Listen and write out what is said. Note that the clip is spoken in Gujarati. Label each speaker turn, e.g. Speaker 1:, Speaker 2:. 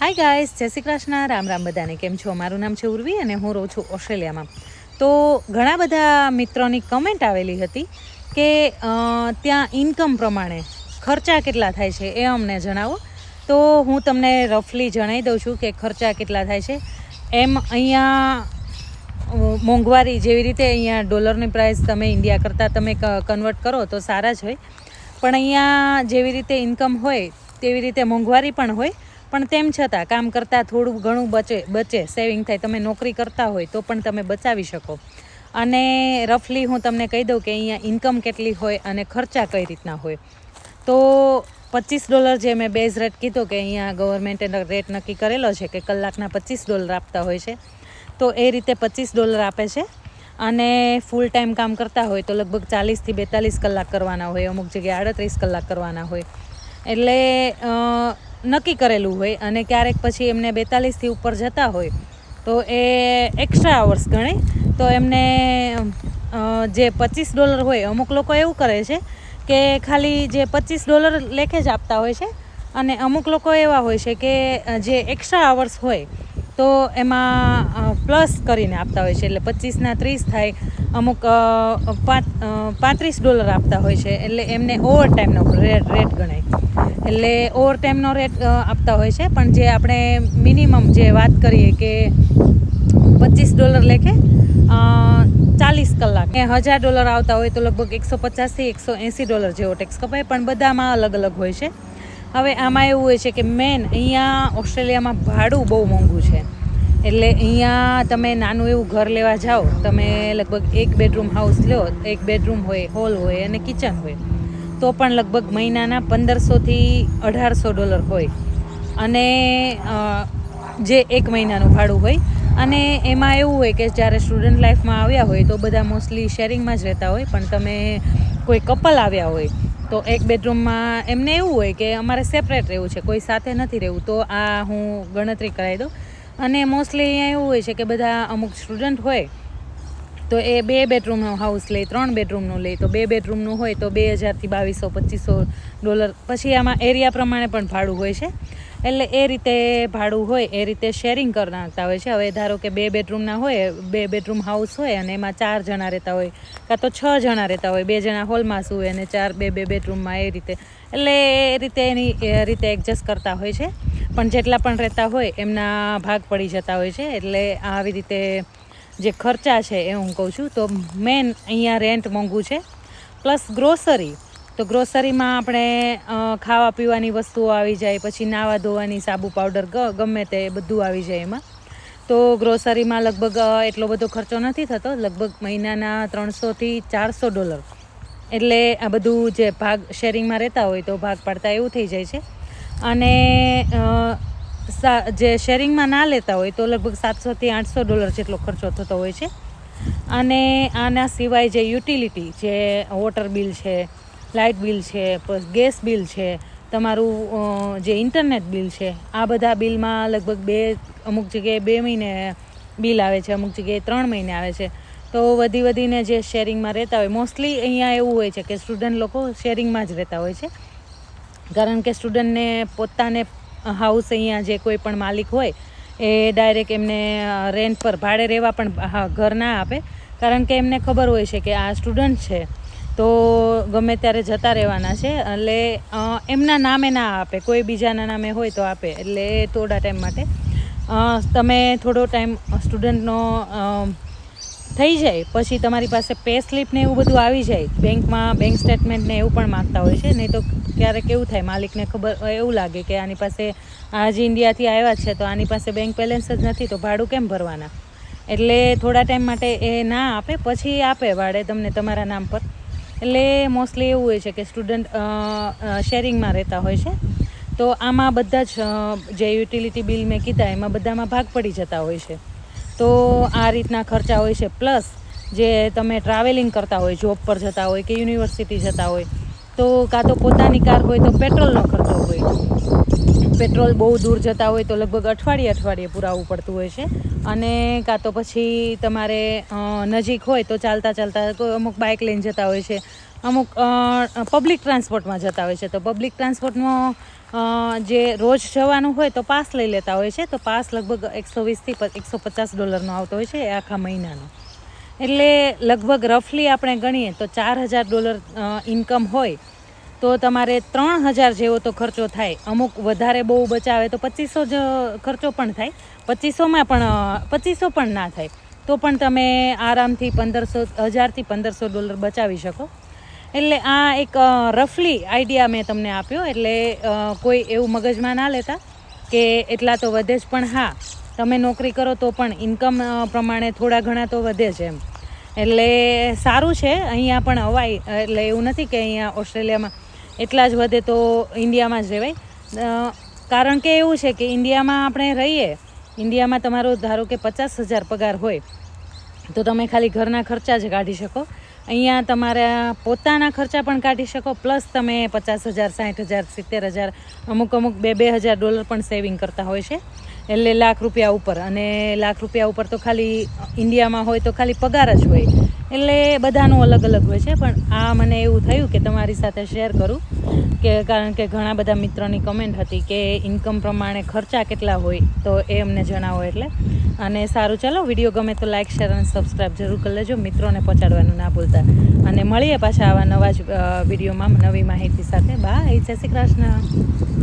Speaker 1: હાય ગાઈસ જય શ્રી કૃષ્ણ. રામ રામ બધાને. કેમ છો? મારું નામ છે ઉર્વી અને હું રહું છું ઓસ્ટ્રેલિયામાં. તો ઘણા બધા મિત્રોની કમેન્ટ આવેલી હતી કે ત્યાં ઇન્કમ પ્રમાણે ખર્ચા કેટલા થાય છે એ અમને જણાવો. તો હું તમને રફલી જણાવી દઉં છું કે ખર્ચા કેટલા થાય છે. એમ અહીંયા મોંઘવારી જેવી રીતે અહીંયા ડોલરની પ્રાઇસ તમે ઇન્ડિયા કરતાં તમે કન્વર્ટ કરો તો સારા જ હોય. પણ અહીંયા જેવી રીતે ઇન્કમ હોય, તેવી રીતે મોંઘવારી પણ હોય. પણ તેમ છતાં કામ કરતાં થોડું ઘણું બચે બચે સેવિંગ થાય. તમે નોકરી કરતા હોય તો પણ તમે બચાવી શકો. અને રફલી હું તમને કહી દઉં કે અહીંયા ઇન્કમ કેટલી હોય અને ખર્ચા કઈ રીતના હોય. તો પચીસ ડોલર જે મેં બેઝ રેટ કીધો કે અહીંયા ગવર્મેન્ટે રેટ નક્કી કરેલો છે કે કલાકના પચીસ ડોલર આપતા હોય છે, તો એ રીતે પચીસ ડોલર આપે છે. અને ફૂલ ટાઈમ કામ કરતા હોય તો લગભગ ચાલીસથી બેતાલીસ કલાક કરવાના હોય, અમુક જગ્યાએ આડત્રીસ કલાક કરવાના હોય. એટલે નક્કી કરેલું હોય અને ક્યારેક પછી એમને બેતાલીસથી ઉપર જતા હોય, તો એ એક્સ્ટ્રા આવર્સ ગણે. તો એમને જે પચીસ ડોલર હોય, અમુક લોકો એવું કરે છે કે ખાલી જે પચીસ ડોલર લેખે જ આપતા હોય છે અને અમુક લોકો એવા હોય છે કે જે એક્સ્ટ્રા આવર્સ હોય, તો એમાં પ્લસ કરીને આપતા હોય છે. એટલે પચીસના ત્રીસ થાય, અમુક પાંત્રીસ ડોલર આપતા હોય છે. એટલે એમને ઓવર ટાઈમનો રેટ ગણાય. એટલે ઓવર ટાઈમનો રેટ આપતા હોય છે. પણ જે આપણે મિનિમમ જે વાત કરીએ કે પચીસ ડોલર લેખે ચાલીસ કલાક. એ હજાર ડોલર આવતા હોય તો લગભગ એકસો પચાસથી એકસો એંસી ડોલર જેવો ટેક્સ કપાય, પણ બધામાં અલગ અલગ હોય છે. હવે આમાં એવું હોય છે કે મેન અહીંયા ઓસ્ટ્રેલિયામાં ભાડું બહુ મોંઘું છે. એટલે અહીંયા તમે નાનું એવું ઘર લેવા જાઓ, તમે લગભગ એક બેડરૂમ હાઉસ લો, એક બેડરૂમ હોય હોલ હોય અને કિચન હોય. તો પણ લગભગ મહિનાના પંદરસોથી અઢારસો ડોલર હોય. અને જે એક મહિનાનું ભાડું હોય. અને એમાં એવું હોય કે જ્યારે સ્ટુડન્ટ લાઈફમાં આવ્યા હોય તો બધા મોસ્ટલી શેરિંગમાં જ રહેતા હોય. પણ તમે કોઈ કપલ આવ્યા હોય તો એક બેડરૂમમાં એમને એવું હોય કે અમારે સેપરેટ રહેવું છે, કોઈ સાથે નથી રહેવું. તો આ હું ગણતરી કરાવી દઉં. અને મોસ્ટલી અહીંયા એવું હોય છે કે બધા અમુક સ્ટુડન્ટ હોય તો એ બે બેડરૂમનો હાઉસ લે, ત્રણ બેડરૂમનું લે. તો બે બેડરૂમનું હોય તો બે હજારથી બાવીસો, પચીસો ડોલર પછી આમાં એરિયા પ્રમાણે પણ ભાડું હોય છે. એટલે એ રીતે ભાડું હોય, એ રીતે શેરિંગ કરી નાખતા હોય છે. હવે ધારો કે બે બેડરૂમના હોય, બે બેડરૂમ હાઉસ હોય અને એમાં ચાર જણા રહેતા હોય, કાં તો છ જણા રહેતા હોય, બે જણા હોલમાં સૂવે અને ચાર બે બે બેડરૂમમાં એ રીતે. એટલે એ રીતે એની, એ રીતે એડજસ્ટ કરતા હોય છે. પણ જેટલા પણ રહેતા હોય, એમના ભાગ પડી જતા હોય છે. એટલે આવી રીતે જે ખર્ચા છે એ હું કહું છું. તો મેન અહીંયા રેન્ટ મોંઘું છે. પ્લસ ગ્રોસરી તો ગ્રોસરીમાં આપણે ખાવા પીવાની વસ્તુઓ આવી જાય, પછી નાવા ધોવાની સાબુ પાવડર ગમે તે બધું આવી જાય એમાં. તો ગ્રોસરીમાં લગભગ એટલો બધો ખર્ચો નથી થતો. લગભગ મહિનાના ત્રણસોથી ચારસો ડોલર. એટલે આ બધું જે ભાગ શેરિંગમાં રહેતા હોય તો ભાગ પાડતા એવું થઈ જાય છે. અને જે શેરિંગમાં ના લેતા હોય તો લગભગ સાતસોથી આઠસો ડોલર જેટલો ખર્ચો થતો હોય છે. અને આના સિવાય જે યુટિલિટી, જે વોટર બિલ છે, લાઇટ બિલ છે ગેસ બિલ છે, તમારું જે ઇન્ટરનેટ બિલ છે, આ બધા બિલમાં લગભગ બે, અમુક જગ્યાએ બે મહિને બિલ આવે છે, અમુક જગ્યાએ ત્રણ મહિને આવે છે. તો વધી વધીને જે શેરિંગમાં રહેતા હોય, મોસ્ટલી અહીંયા એવું હોય છે કે સ્ટુડન્ટ લોકો શેરિંગમાં જ રહેતા હોય છે. કારણ કે સ્ટુડન્ટને પોતાને હાઉસ અહીંયા જે કોઈ પણ માલિક હોય, એ ડાયરેક્ટ એમને રેન્ટ પર ભાડે રહેવા પણ ઘર ના આપે. કારણ કે એમને ખબર હોય છે કે આ સ્ટુડન્ટ છે, તો ગમે ત્યારે જતા રહેવાના છે. એટલે એમના નામે ના આપે. કોઈ બીજાના નામે હોય તો આપે. એટલે થોડા ટાઈમ માટે તમે થોડો ટાઈમ સ્ટુડન્ટનો થઈ જાય. પછી તમારી પાસે પે સ્લીપ ને એવું બધું આવી જાય. બેંકમાં બેંક સ્ટેટમેન્ટ ને એવું પણ માગતા હોય છે. નહીં તો ક્યારેક એવું થાય, માલિકને ખબર એવું લાગે કે આની પાસે આજ ઇન્ડિયાથી આવ્યા છે, તો આની પાસે બેંક બેલેન્સ જ નથી, તો ભાડું કેમ ભરવાના? એટલે થોડા ટાઈમ માટે એ ના આપે, પછી આપે ભાડે તમને તમારા નામ પર. એટલે મોસ્ટલી એવું હોય છે કે સ્ટુડન્ટ શેરિંગમાં રહેતા હોય છે. તો આમાં બધા જ જે યુટિલિટી બિલ મેં કીધા, એમાં બધામાં ભાગ પડી જતા હોય છે. તો આ રીતના ખર્ચા હોય છે. પ્લસ જે તમે ટ્રાવેલિંગ કરતા હોય જોબ પર જતા હોય કે યુનિવર્સિટી જતા હોય તો કાં તો પોતાની કાર હોય તો પેટ્રોલનો ખર્ચો હોય. પેટ્રોલ બહુ દૂર જતા હોય તો લગભગ અઠવાડિયે અઠવાડિયે પુરાવવું પડતું હોય છે. અને કાં તો પછી તમારે નજીક હોય તો ચાલતા ચાલતા અમુક બાઇક લઈને જતા હોય છે. અમુક પબ્લિક ટ્રાન્સપોર્ટમાં જતા હોય છે. તો પબ્લિક ટ્રાન્સપોર્ટનો અ, જે રોજ જવાનું હોય તો પાસ લઈ લેતા હોય છે. તો પાસ લગભગ એકસો વીસથી એકસો પચાસ ડોલરનો આવતો હોય છે આખા મહિનાનો. એટલે લગભગ રફલી આપણે ગણીએ તો ચાર હજાર ડોલર ઇન્કમ હોય તો તમારે ત્રણ હજાર જેવો તો ખર્ચો થાય. અમુક વધારે બહુ બચાવે તો પચીસો જ ખર્ચો પણ થાય. પચીસોમાં પણ પચીસો પણ ના થાય. તો પણ તમે આરામથી પંદરસો, હજારથી પંદરસો ડોલર બચાવી શકો. એટલે આ એક રફલી આઈડિયા મેં તમને આપ્યો. એટલે કોઈ એવું મગજમાં ના લેતા કે એટલા તો વધે જ, પણ હા, તમે નોકરી કરો તો પણ ઇન્કમ પ્રમાણે થોડા ઘણા તો વધે છે એમ. એટલે સારું છે, અહીંયા પણ અવાય, એટલે એવું નથી કે અહીંયા ઓસ્ટ્રેલિયામાં એટલા જ વધે તો ઇન્ડિયામાં જ રહેવાય કારણ કે એવું છે કે ઇન્ડિયામાં આપણે રહીએ, ઇન્ડિયામાં તમારો ધારો કે પચાસ હજાર પગાર હોય, તો તમે ખાલી ઘરના ખર્ચા જ કાઢી શકો. અહીંયા તમારા પોતાના ખર્ચા પણ કાઢી શકો, પ્લસ તમે પચાસ હજાર, સાઠ હજાર, સિત્તેર હજાર, અમુક અમુક બે બે હજાર ડોલર પણ સેવિંગ કરતા હોય છે. એટલે લાખ રૂપિયા ઉપર. અને લાખ રૂપિયા ઉપર તો ખાલી ઇન્ડિયામાં હોય તો ખાલી પગાર જ હોય. એટલે બધાનું અલગ અલગ હોય છે, પણ આ મને એવું થયું કે તમારી સાથે શેર કરું કે કારણ કે ઘણા બધા મિત્રોની કમેન્ટ હતી કે ઇન્કમ પ્રમાણે ખર્ચા કેટલા હોય તો એ અમને જણાવો એટલે. અને સારું, ચાલો વીડિયો ગમે તો લાઇક શેર અને સબસ્ક્રાઈબ જરૂર કરી લેજો, મિત્રોને પહોંચાડવાનું ના ભૂલતા. અને મળીએ પાછા આવા નવા જ વિડીયોમાં નવી માહિતી સાથે. બાય જય શ્રી કૃષ્ણ.